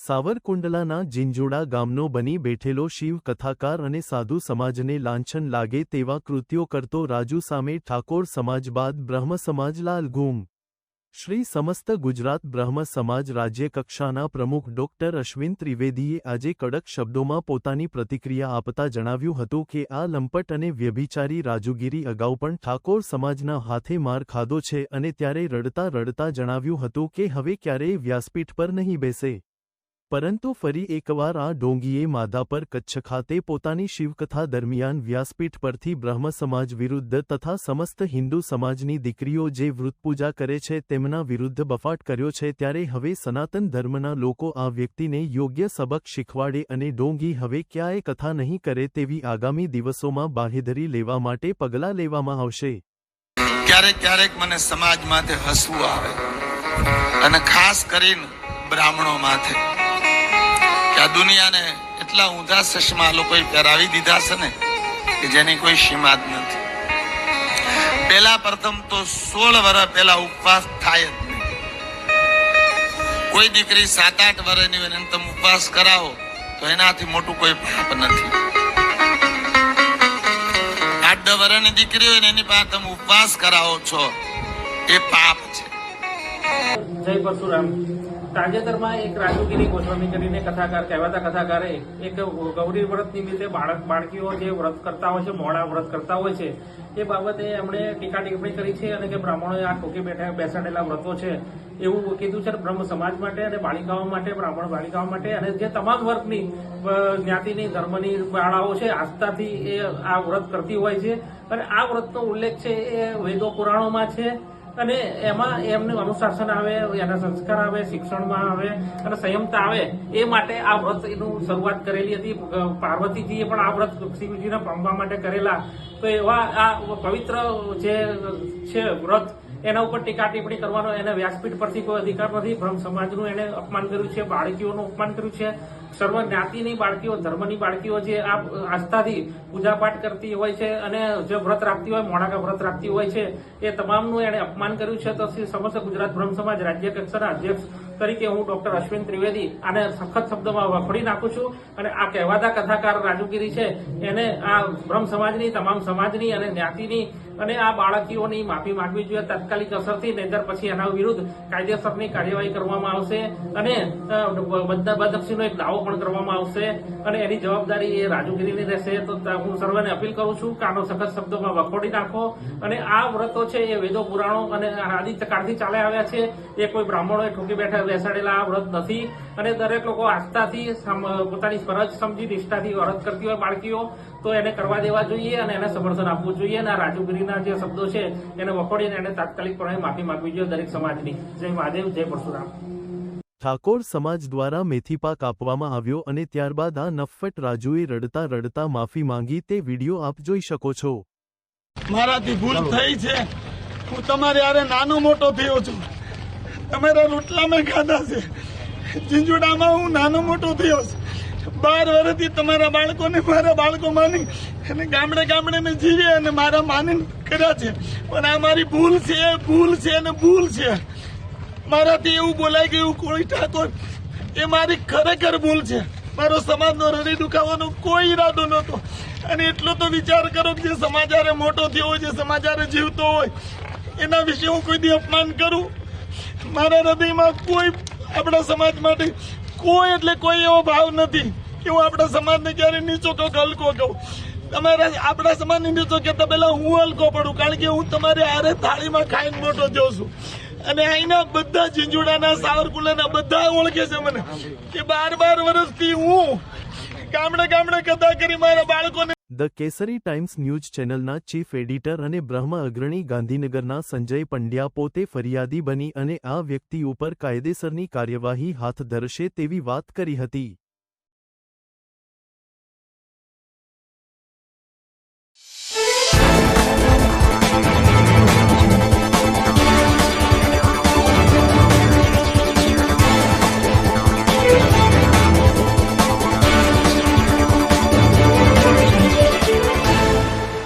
સાવરકુંડલાના જિંજોડા ગામનો બની બેઠેલો શિવ કથાકાર અને સાધુ સમાજને લાંછન લાગે તેવા કૃત્યો કરતો રાજુ સામે ઠાકોર સમાજ બાદ બ્રહ્મ સમાજ લાલઘૂમ શ્રી સમસ્ત ગુજરાત બ્રહ્મ સમાજ રાજ્ય પ્રમુખ ડોક્ટર અશ્વિન ત્રિવેદીએ આજે કડક શબ્દોમાં પોતાની પ્રતિક્રિયા આપતા જણાવ્યું હતું કે આ લંપટ અને વ્યભિચારી રાજુગીરી અગાઉ પણ ઠાકોર સમાજના હાથે માર ખાધો છે અને ત્યારે રડતા રડતા જણાવ્યું હતું કે હવે ક્યારેય વ્યાસપીઠ પર નહીં બેસે. પરંતુ ફરી એકવાર આ ડોંગીએ માદા પર કચ્છ ખાતે પોતાની શિવકથા દરમિયાન વ્યાસપીઠ પરથી બ્રહ્મ સમાજ વિરુદ્ધ તથા સમસ્ત હિન્દુ સમાજની દીકરીઓ જે વૃતપૂજા કરે છે તેમના વિરુદ્ધ બફાટ કર્યો છે ત્યારે હવે સનાતન ધર્મના લોકો આ વ્યક્તિને યોગ્ય સબક શીખવાડે અને ડોંગી હવે ક્યાંય કથા નહીં કરે તેવી આગામી દિવસોમાં બાહેધરી લેવા માટે પગલાં લેવામાં આવશે. ક્યારેક ક્યારેક મને સમાજ માથે હસવું આવે અને ખાસ કરીને બ્રાહ્મણો માથે આ દુનિયાને એટલા ઊંધા ચશ્મા લોકોએ પહેરાવી દીધા છે ને કે જેની કોઈ સીમા જ નથી. પેલા પ્રથમ તો સોળ વર્ષ પહેલા ઉપવાસ થાય જ નહીં. કોઈ દીકરી સાત આઠ વર્ષની હોય એને તમે ઉપવાસ કરાવો, તો એનાથી મોટું કોઈ પાપ નથી. આઠ વર્ષની દીકરી હોય ને એની પાસે તમે ઉપવાસ કરાવો છો, એ પાપ છે. જય પરશુરામ તાજેતરમાં એક રાજુગીરી ગોસ્વામી કરીને કથાકાર કહેવાતા કથાકારે એક ગૌરી વ્રત નિમિત્તે બાળક બાળકીઓ જે વ્રત કરતા હોય છે, મોડા વ્રત કરતા હોય છે, એ બાબતે એમણે ટીકા ટિપ્પણી કરી છે અને કે બ્રાહ્મણોએ આ ઠોકી બેઠા બેસાડેલા વ્રતો છે એવું કીધું છે બ્રહ્મ સમાજ માટે અને બાળિકાઓ માટે, બ્રાહ્મણ બાળિકાઓ માટે અને જે તમામ વર્ગની જ્ઞાતિની, ધર્મની બાળાઓ છે, આસ્થાથી એ આ વ્રત કરતી હોય છે. અને આ વ્રતનો ઉલ્લેખ છે એ વેદો પુરાણોમાં છે. અને એમાં એમનું અનુશાસન આવે, એના સંસ્કાર આવે, શિક્ષણમાં આવે અને સંયમતા આવે, એ માટે આ વ્રત એનું શરૂઆત કરેલી હતી. પાર્વતીજીએ પણ આ વ્રત શિવજીને પામવા માટે કરેલા. તો એવા આ પવિત્ર જે છે વ્રત, એના ઉપર ટીકા ટિપ્પણી કરવાનો એને વ્યાસપીઠ પરથી કોઈ અધિકાર નથી. બ્રહ્મ સમાજનું એને અપમાન કર્યું છે, બાળકીઓનું અપમાન કર્યું છે. સર્વ જ્ઞાતિની બાળકીઓ, ધર્મની બાળકીઓ જે આ આસ્થાથી પૂજાપાઠ કરતી હોય છે અને જે વ્રત રાખતી હોય મોડાકા વ્રત રાખતી હોય છે, એ તમામનું એને અપમાન કર્યું છે. તો સમસ્ત ગુજરાત બ્રહ્મ સમાજ રાજ્ય કક્ષાના અધ્યક્ષ તરીકે હું ડોક્ટર અશ્વિન ત્રિવેદી આને સખત શબ્દોમાં વખોડી નાખું છું અને આ કહેવાતા કથાકાર રાજુગીરી છે, એને આ બ્રહ્મ સમાજની, તમામ સમાજની અને જ્ઞાતિની અને આ બાળકીઓની માફી માંગવી જોઈએ તાત્કાલિક અસરથી, નહીતર પછી એના વિરુદ્ધ કાયદેસરની કાર્યવાહી કરવામાં આવશે અને બધા એક દાવો પણ કરવામાં આવશે અને એની જવાબદારી એ રાજુગીરીની રહેશે. ત- હું સર્વને અપીલ કરું છું કે આનો સખત શબ્દોમાં વખોડી નાખો અને આ વ્રતો છે એ વેદો પુરાણો અને આદિત્યકાળથી ચાલે આવ્યા છે. એ કોઈ બ્રાહ્મણોએ ઠોકી બેઠા બેસાડેલા આ વ્રત નથી અને દરેક લોકો આસ્થાથી પોતાની ફરજ સમજી નિષ્ઠાથી વ્રત કરતી હોય બાળકીઓ તો એને કરવા દેવા જોઈએ અને એને સમર્થન આપવું જોઈએ. અને આ રાજુગીરીના જે શબ્દો છે એને વખોડીને એને તાત્કાલિકપણે માફી માંગવી જોઈએ દરેક સમાજની. જય મહાદેવ જય પરશુરામ. ઠાકોર સમાજ દ્વારા મેથીપાક આપવામાં આવ્યો અને ત્યારબાદ આ નફ્ફટ રાજુએ રડતા રડતા માફી માંગી. તે વીડિયો આપ જોઈ શકો છો. મારાથી ભૂલ થઈ છે. હું તમારે આરે નાનો મોટો થયો છું. તમારા રોટલા મેં ખાધા છે. ઝીંઝુડામાં હું નાનો મોટો થયો છું. બાર વર્ષથી તમારા બાળકોને મારા બાળકો માની અને ગામડે ગામડે મેં જીવ્યા અને મારા માની કર્યા છે. પણ આ મારી ભૂલ છે ભૂલ છે અને ભૂલ છે. મારાથી એવું બોલાઈ ગયું કોઈ ઠાકોર, એ મારી ખરેખર ભૂલ છે. મારો સમાજનો હૃદય દુખાવાનો કોઈ ઈરાદો નહોતો. અને એટલો તો વિચાર કરો કે જે સમાચારે મોટો થયો હોય, જે સમાચારે જીવતો હોય, એના વિશે હું કોઈ દી અપમાન કરું? મારા હૃદયમાં કોઈ આપણા સમાજ માટે કોઈ એટલે કોઈ એવો ભાવ નથી કે હું આપણા સમાજને ક્યારે નીચો કહું હલકો કહું. તમારા આપણા સમાજને નીચો કહેતા પહેલા હું હલકો પડું, કારણ કે હું તમારે હારે થાળીમાં ખાઈને મોટો જોઉં છું. અને અહીંના બધા ઝીંઝુડાના, સાવરકુંડલાના બધા ઓળખે છે મને કે બાર બાર વર્ષથી હું ગામડે ગામડે કથા કરી મારા બાળકોને ધ કેસરી ટાઈમ્સ ન્યૂઝ ચેનલના ચીફ એડિટર અને બ્રહ્મ અગ્રણી ગાંધીનગરના સંજય પંડ્યા પોતે ફરિયાદી બની અને આ વ્યક્તિ ઉપર કાયદેસરની કાર્યવાહી હાથ ધરશે તેવી વાત કરી હતી.